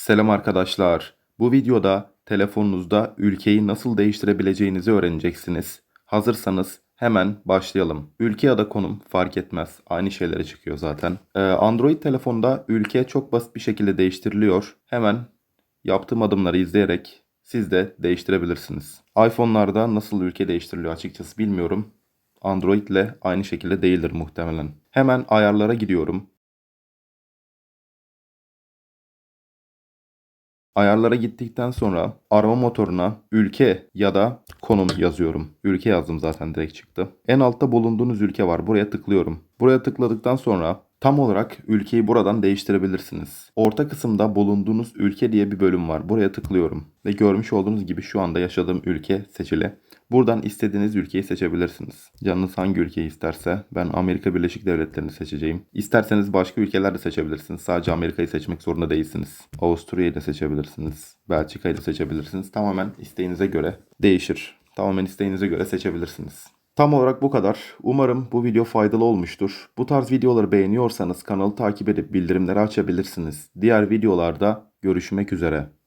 Selam arkadaşlar. Bu videoda telefonunuzda ülkeyi nasıl değiştirebileceğinizi öğreneceksiniz. Hazırsanız hemen başlayalım. Ülke ya da konum fark etmez. Aynı şeylere çıkıyor zaten. Ee, Android telefonda ülke çok basit bir şekilde değiştiriliyor. Hemen yaptığım adımları izleyerek siz de değiştirebilirsiniz. iPhone'larda nasıl ülke değiştiriliyor açıkçası bilmiyorum. Android ile aynı şekilde değildir muhtemelen. Hemen ayarlara gidiyorum. Ayarlara gittikten sonra arama motoruna ülke ya da konum yazıyorum. Ülke yazdım zaten direkt çıktı. En altta bulunduğunuz ülke var. Buraya tıklıyorum. Buraya tıkladıktan sonra tam olarak ülkeyi buradan değiştirebilirsiniz. Orta kısımda bulunduğunuz ülke diye bir bölüm var. Buraya tıklıyorum. Ve görmüş olduğunuz gibi şu anda yaşadığım ülke seçili. Buradan istediğiniz ülkeyi seçebilirsiniz. Canınız hangi ülkeyi isterse ben Amerika Birleşik Devletleri'ni seçeceğim. İsterseniz başka ülkeler de seçebilirsiniz. Sadece Amerika'yı seçmek zorunda değilsiniz. Avusturya'yı da seçebilirsiniz. Belçika'yı da seçebilirsiniz. Tamamen isteğinize göre değişir. Tamamen isteğinize göre seçebilirsiniz. Tam olarak bu kadar. Umarım bu video faydalı olmuştur. Bu tarz videoları beğeniyorsanız kanalı takip edip bildirimleri açabilirsiniz. Diğer videolarda görüşmek üzere.